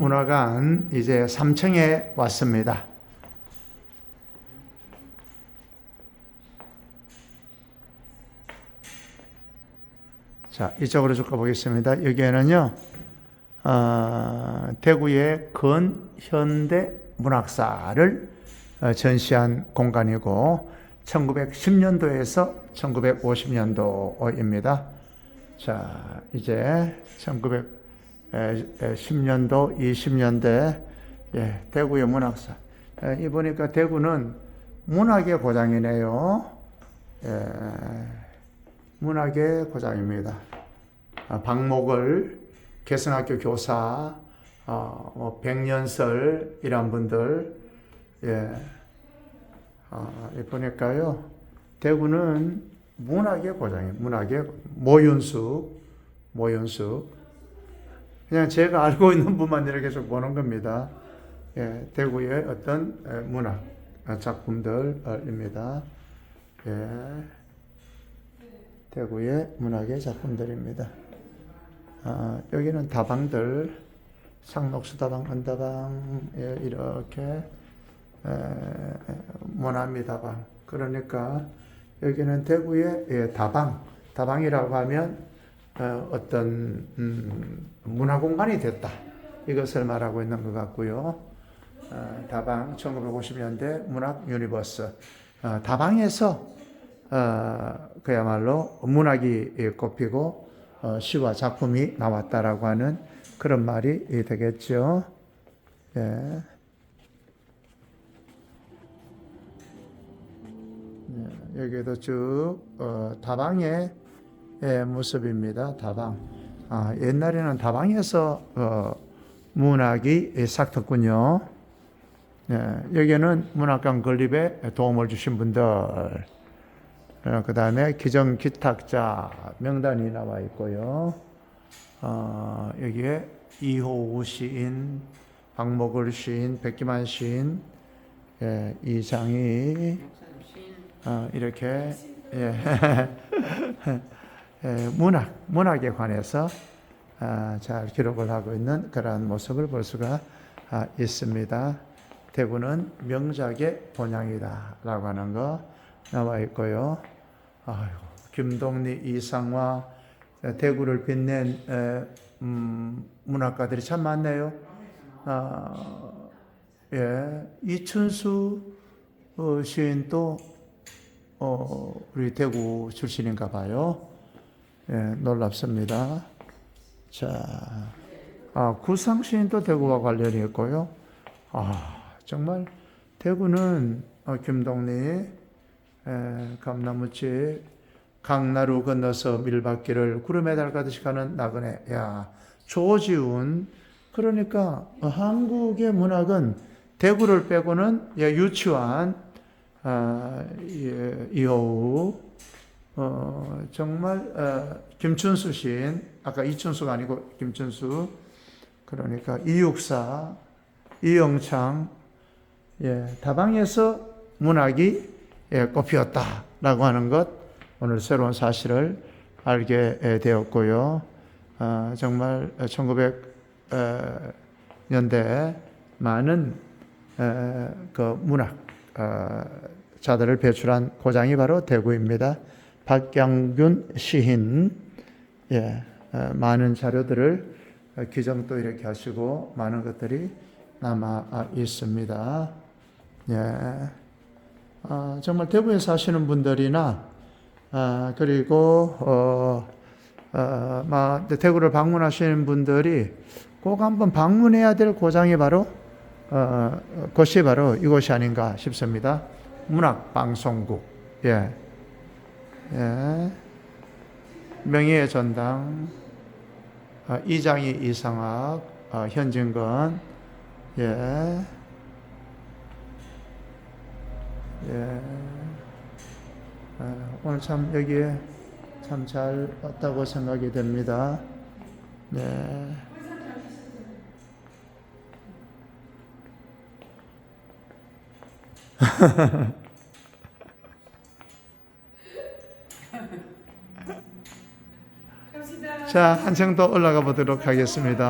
문화관 이제 3층에 왔습니다. 자, 이쪽으로 쭉 가보겠습니다. 여기에는요, 어, 대구의 근현대 문학사를 어, 전시한 공간이고, 1910년도에서 1950년도입니다. 자, 이제 1910년도, 20년대, 예, 대구의 문학사. 예, 이 보니까 대구는 문학의 고장이네요. 예, 문학의 고장입니다. 아, 박목을 개성학교 교사, 어, 뭐 백년설 이런 분들, 예, 아, 이 보니까요, 대구는 문학의 고장이에요. 문학의 모윤숙, 모윤숙. 그냥 제가 알고 있는 분만 이렇게 쭉 보는 겁니다. 예, 대구의 어떤 에, 문학 어, 작품들입니다. 예, 대구의 문학의 작품들입니다. 아, 여기는 다방들, 상록수 다방, 은다방, 예, 이렇게 에, 모나미 다방. 그러니까 여기는 대구의 예, 다방, 다방이라고 하면 어, 어떤 음, 문화 공간이 됐다. 이것을 말하고 있는 것 같고요. 어, 다방 1950년대 문학 유니버스 어, 다방에서 어, 그야말로 문학이 예, 꼽히고 어, 시와 작품이 나왔다라고 하는 그런 말이 되겠죠. 예. 예, 여기도 쭉 어, 다방의 예, 모습입니다. 다방. 아, 옛날에는 다방에서 어, 문학이 예, 싹텄군요. 예, 여기는 문학관 건립에 도움을 주신 분들, 어, 그 다음에 기정 기탁자 명단이 나와 있고요. 어, 여기에 이호우 시인, 박목을 시인, 백기만 시인, 예, 이장이 어, 이렇게 예, 예, 문학 문학에 관해서 아, 잘 기록을 하고 있는 그러한 모습을 볼 수가 아, 있습니다. 대구는 명작의 본향이다 라고 하는 거 나와 있고요. 아유, 김동리 이상화 대구를 빛낸 에, 음, 문학가들이 참 많네요. 아, 예, 이춘수 어, 시인도 어, 우리 대구 출신인가 봐요. 예, 놀랍습니다. 자, 아, 구상 시인도 대구와 관련이 있고요. 아, 정말 대구는 어, 김동리, 에, 감나무집, 강나루 건너서 밀밭길을 구름에 달 가듯이 가는 나그네. 야, 조지훈. 그러니까 어, 한국의 문학은 대구를 빼고는 예, 유치원, 아, 예, 이호우, 어, 정말 어, 김춘수 시인, 아까 이춘수가 아니고 김춘수, 그러니까 이육사, 이영창, 예, 다방에서 문학이 예, 꼽히었다라고 하는 것 오늘 새로운 사실을 알게 예, 되었고요. 아, 정말 1900년대 많은 에, 그 문학 어, 자들을 배출한 고장이 바로 대구입니다. 박경균 시인 예, 어, 많은 자료들을 어, 기정도 이렇게 하시고 많은 것들이 남아 아, 있습니다. 예, 아, 정말 대구에 사시는 분들이나 아, 그리고 어, 어, 막 대구를 방문하시는 분들이 꼭 한번 방문해야 될 고장이 바로 어, 곳이 바로 이곳이 아닌가 싶습니다. 문학방송국. 예. 예. 명예의 전당. 어, 이장희 이상학. 어, 현진건. 예. 예. 어, 오늘 참 여기에 참 잘 왔다고 생각이 됩니다. 네. 자, 한층 더 올라가 보도록 하겠습니다.